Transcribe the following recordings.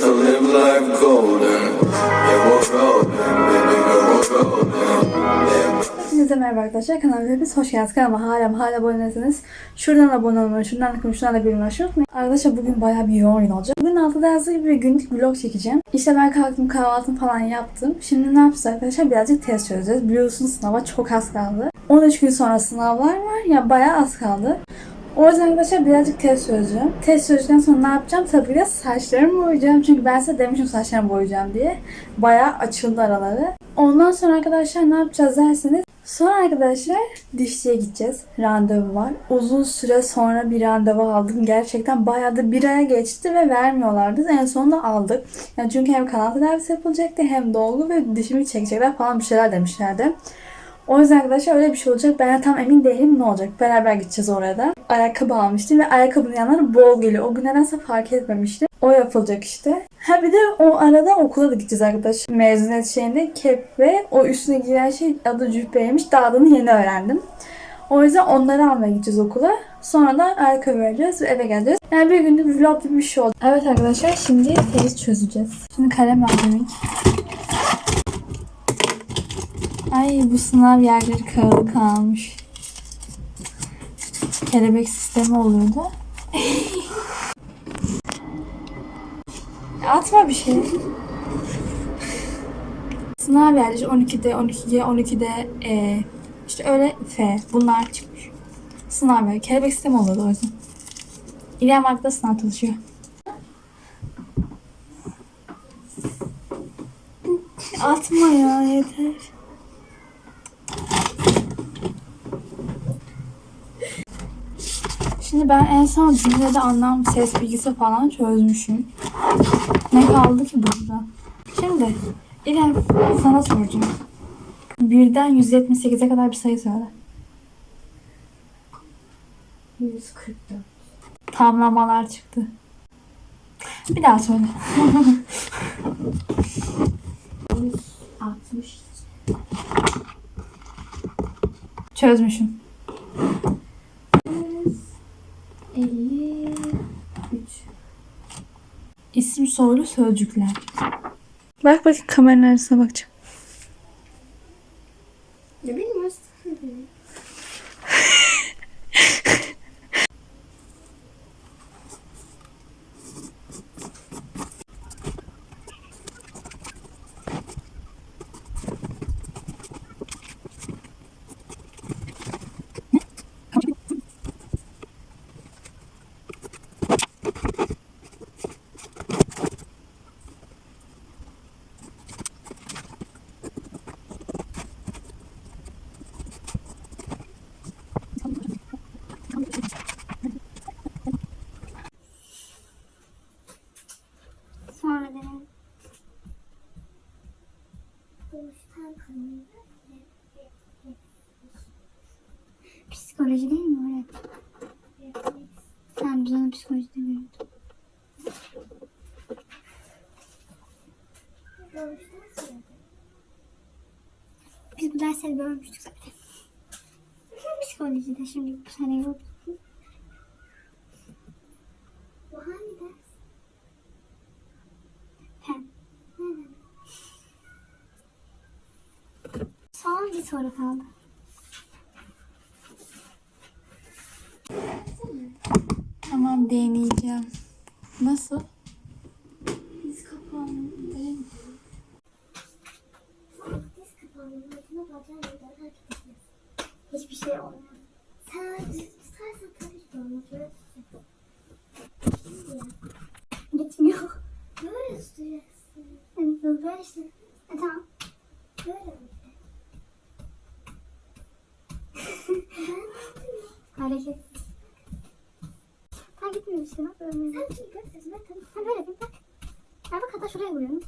to live life golden. Yeah, we're golden, baby girl, we're golden. Hepinize merhaba arkadaşlar. Kanalıma hepiniz hoş geldiniz. Kanalıma hala hala abone değilseniz şuradan abone olmayı, şuradan da şuradan da bilmeyi unutmayın. Arkadaşlar bugün bayağı bir yoğun gün olacak. Bugün altıda yazdığı gibi bir günlük vlog çekeceğim. İşte ben kalktım kahvaltımı falan yaptım. Şimdi ne yapacağız arkadaşlar? Birazcık test çözeceğiz. Biliyorsunuz sınava çok az kaldı. 13 gün sonra sınavlar var. Ya bayağı az kaldı. O yüzden arkadaşlar birazcık test çözeceğim. Test çözdükten sonra ne yapacağım? Tabii ki de saçlarımı boyayacağım. Çünkü ben size demiştim saçlarımı boyayacağım diye. Bayağı açıldı araları. Ondan sonra arkadaşlar ne yapacağız derseniz Sonra arkadaşlar dişçiye gideceğiz. Randevu var. Uzun süre sonra bir randevu aldım. Gerçekten bayağı da bir aya geçti ve vermiyorlardı. En sonunda aldık. Yani çünkü hem kanal tedavisi yapılacaktı hem dolgu ve dişimi çekecekler falan bir şeyler demişlerdi. O yüzden arkadaşlar öyle bir şey olacak. Ben tam emin değilim ne olacak. Beraber gideceğiz oraya da. Ayakkabı almıştım ve ayakkabının yanları bol geliyor. O gün nedense fark etmemiştim. O yapılacak işte. Ha bir de o arada okula da gideceğiz arkadaşlar. Mezuniyet şeyinde kep ve o üstüne giyen şey adı cübbeymiş. Daha adını yeni öğrendim. O yüzden onları almaya gideceğiz okula. Sonra da ayakkabı vereceğiz ve eve geleceğiz. Yani bir günde vlog gibi bir şey oldu. Evet arkadaşlar şimdi test çözeceğiz. Şimdi kalem aldım. Ay bu sınav yerleri kağıdı kalmış. Kelebek sistemi oluyordu. Atma bir şey. Sınav yerleri 12'de, 12'ye, 12'de e, işte öyle F. Bunlar çıkmış. Sınav yerleri. Kelebek sistemi oluyordu o yüzden. İrem Ak'ta sınav çalışıyor. Atma ya yeter. Şimdi ben en son cümlede anlam ses bilgisi falan çözmüşüm. Ne kaldı ki burada? Şimdi İrem sana soracağım. Birden 178'e kadar bir sayı söyle. 144. Tamlamalar çıktı. Bir daha söyle. 160. Çözmüşüm. 53. İsim soylu sözcükler. Bak bakayım kameranın arasına bakacağım. Ne bilmiyoruz. Sonra dedim. Psikoloji değil mi öyle? Sen biz ona psikoloji demiyordun. Biz bu dersleri görmüştük zaten. Psikolojide şimdi bu sene yok. Bu hangi ders? Son bir soru kaldı. Tamam deneyeceğim. Nasıl? Biz kapağını. Hiçbir şey olmuyor. Sen tutarsan tabii ki olmaz. Böyle tutacaksın. Gitmiyor. Böyle tutacaksın. Evet, böyle işte. E, tamam. Böyle mi? Hareket. Ha gitmiyor işte bak böyle. Sen şimdi böyle tutuyorsun. Ben tamam. Ha böyle yapayım bak. Ya bak hatta şuraya vuruyorum.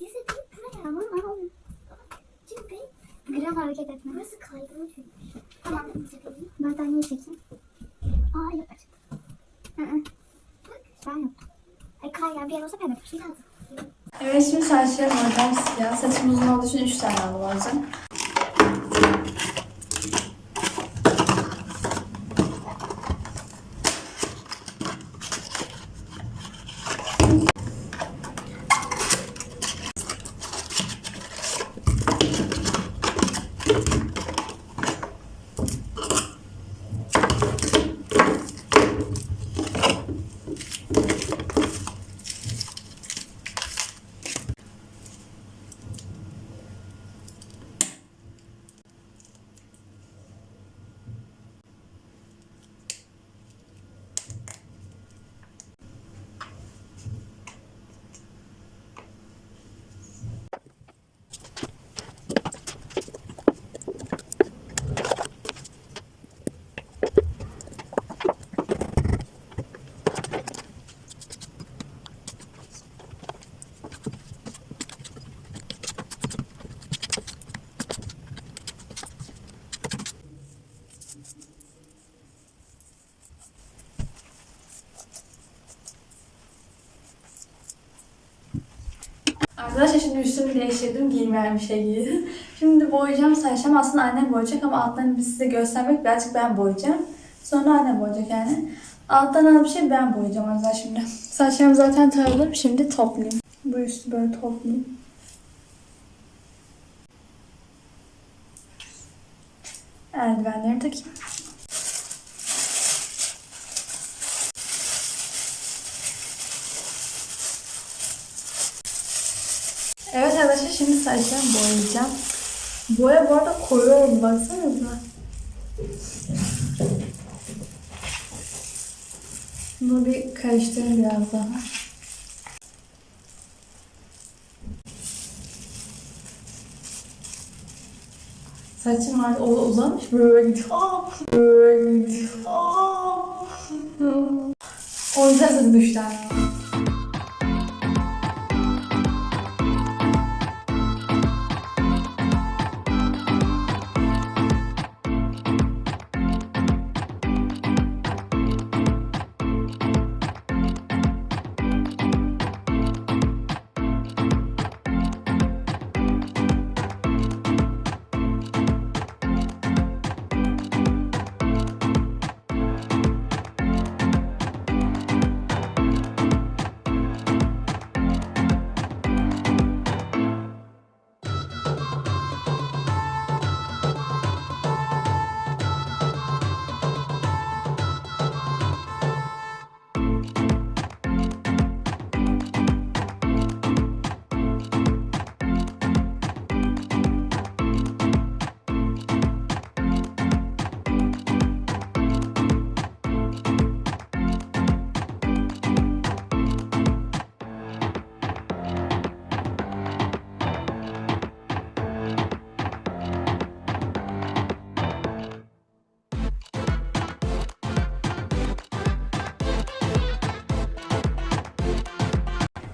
Dizi değil buraya ama ama olmuyor. Çünkü Gram hareket etme. Burası kaygan çünkü. Tamam. Ben niye çekeyim? Aa yok açık. Hı hı. Bak ben yaptım. Ay kaygan bir yer olsa ben yaparım. Evet şimdi saçlarım oradan siyah. Saçım uzun olduğu için 3 tane aldım. Arkadaşlar şimdi üstümü değiştirdim. Giymeyen bir şey giydim. Şimdi boyayacağım saçlarımı. Aslında annem boyayacak ama biz size göstermek birazcık ben boyayacağım. Sonra annem boyayacak yani. Alttan al bir şey ben boyayacağım arkadaşlar şimdi. Saçlarımı zaten taradım. Şimdi toplayayım. Bu üstü böyle toplayayım. Eldivenlerimi takayım. Evet arkadaşlar şimdi saçlarımı boyayacağım. Boya bu arada koyu oldu baksanıza. Bunu bir karıştırayım biraz daha. Saçım var o uzamış böyle gidiyor. Böyle gidiyor. O yüzden düştü.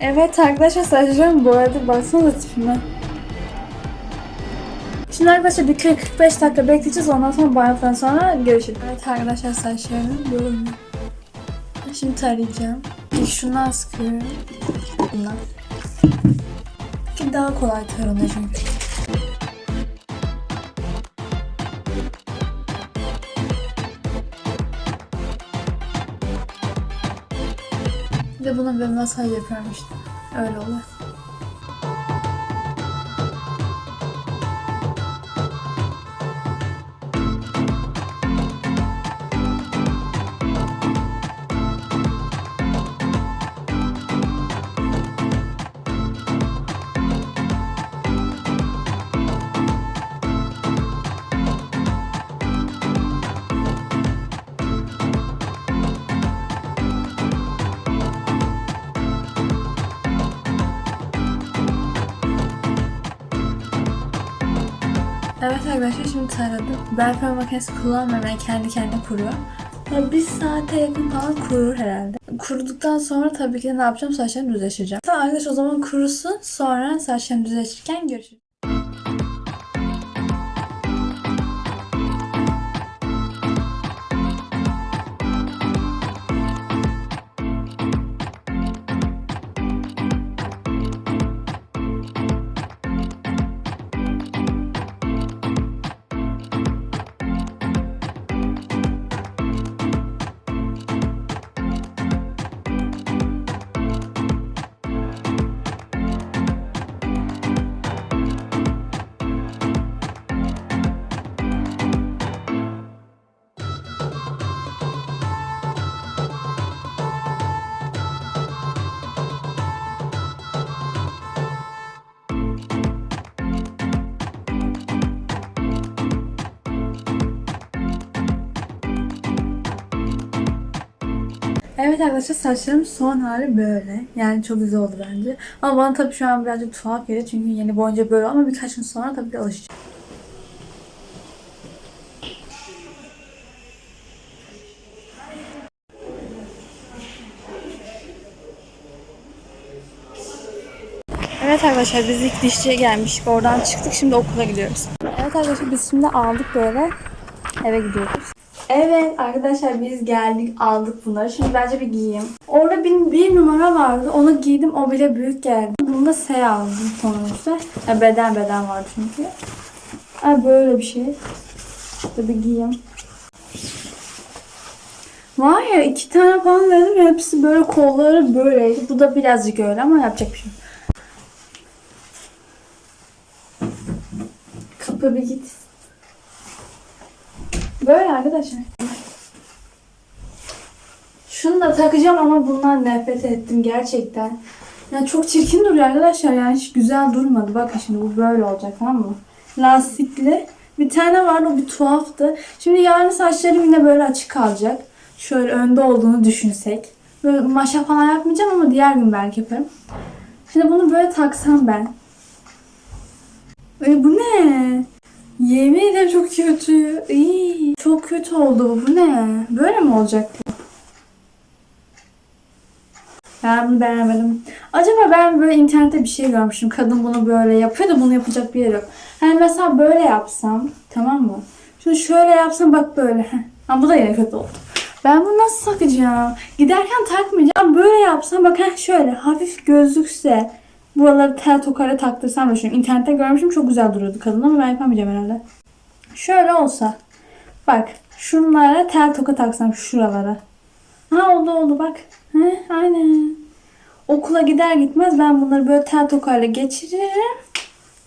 Evet arkadaşlar saçlarım boyadı. Baksanıza tipime. Şimdi arkadaşlar bir 40-45 dakika bekleyeceğiz. Ondan sonra banyodan sonra görüşürüz. Evet arkadaşlar saçlarım böyle. Şimdi tarayacağım. İlk şundan sıkıyorum. Bundan. Daha kolay taranıyor çünkü. De buna bir masaj yapıyorum işte. Öyle oluyor. Evet arkadaşlar şimdi taradım. Fön makinesi kullanmıyorum. Yani kendi kendine kuruyor. Ya bir saate yakın falan kurur herhalde. Kuruduktan sonra tabii ki ne yapacağım? Saçlarımı düzleştireceğim. Tamam arkadaşlar o zaman kurusun. Sonra saçlarımı düzleştirirken görüşürüz. Evet arkadaşlar saçlarım son hali böyle. Yani çok güzel oldu bence. Ama bana tabii şu an birazcık tuhaf geliyor. Çünkü yeni boyunca böyle ama birkaç gün sonra tabii alışacağım. Evet arkadaşlar biz ilk dişçiye gelmiştik. Oradan çıktık. Şimdi okula gidiyoruz. Evet arkadaşlar biz şimdi aldık böyle. Eve gidiyoruz. Evet arkadaşlar biz geldik aldık bunları. Şimdi bence bir giyeyim. Orada bir, bir numara vardı. Onu giydim. O bile büyük geldi. Bunu da S aldım sonuçta. Ya beden beden var çünkü. Ha böyle bir şey. İşte bir giyeyim. Var ya iki tane falan verdim. Hepsi böyle kolları böyleydi. Bu da birazcık öyle ama yapacak bir şey yok. Kapı bir git. Böyle arkadaşlar. Şunu da takacağım ama bundan nefret ettim gerçekten. Yani çok çirkin duruyor arkadaşlar yani hiç güzel durmadı. Bakın şimdi bu böyle olacak tamam mı? Lastikli. Bir tane vardı o bir tuhaftı. Şimdi yarın saçlarım yine böyle açık kalacak. Şöyle önde olduğunu düşünsek. Böyle maşa falan yapmayacağım ama diğer gün belki yaparım. Şimdi bunu böyle taksam ben. E bu ne? Yemin ederim çok kötü. İyi, çok kötü oldu bu. Bu ne? Böyle mi olacak bu? Ben bunu beğenmedim. Acaba ben böyle internette bir şey görmüştüm. Kadın bunu böyle yapıyor da bunu yapacak bir yer yok. Hani mesela böyle yapsam tamam mı? Şunu şöyle yapsam bak böyle. Ha, bu da yine kötü oldu. Ben bunu nasıl takacağım? Giderken takmayacağım. Böyle yapsam bak heh, şöyle hafif gözlükse buraları tel tokayla taktırsam da şunu internette görmüşüm çok güzel duruyordu kadın ama ben yapamayacağım herhalde. Şöyle olsa. Bak şunlara tel toka taksam şuralara. Ha oldu oldu bak. He, aynen. Okula gider gitmez ben bunları böyle tel tokayla geçiririm.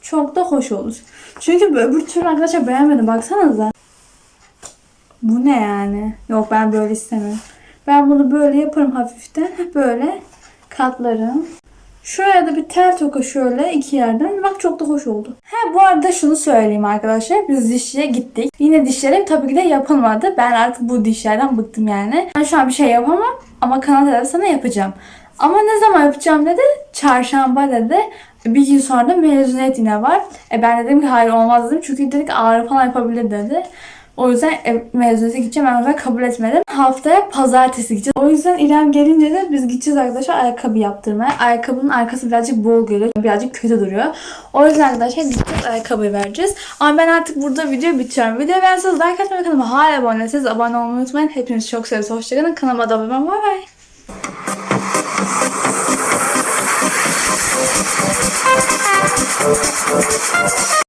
Çok da hoş olur. Çünkü öbür türlü arkadaşlar beğenmedim. Baksanıza. Bu ne yani? Yok ben böyle istemiyorum. Ben bunu böyle yaparım hafiften. Böyle katlarım. Şuraya da bir tel toka şöyle iki yerden. Bak çok da hoş oldu. Ha bu arada şunu söyleyeyim arkadaşlar. Biz dişçiye gittik. Yine dişlerim tabii ki de yapılmadı. Ben artık bu dişlerden bıktım yani. Ben şu an bir şey yapamam ama tedavisi sana yapacağım. Ama ne zaman yapacağım dedi. Çarşamba dedi. Bir gün sonra da mezuniyet yine var. E ben dedim ki hayır olmaz dedim. Çünkü dedik ağrı falan yapabilir dedi. O yüzden mezuniyete gideceğim. Ben kabul etmedim. Haftaya pazartesi gideceğiz. O yüzden İrem gelince de biz gideceğiz arkadaşlar ayakkabı yaptırmaya. Ayakkabının arkası birazcık bol geliyor. Birazcık kötü duruyor. O yüzden arkadaşlar gideceğiz ayakkabıyı vereceğiz. Ama ben artık burada video bitiriyorum. Videoyu beğenseniz like atmayı kanalıma hala abone değilseniz abone olmayı unutmayın. Hepinizi çok seviyoruz. Hoşçakalın. Kanalıma da abone. Bay bay.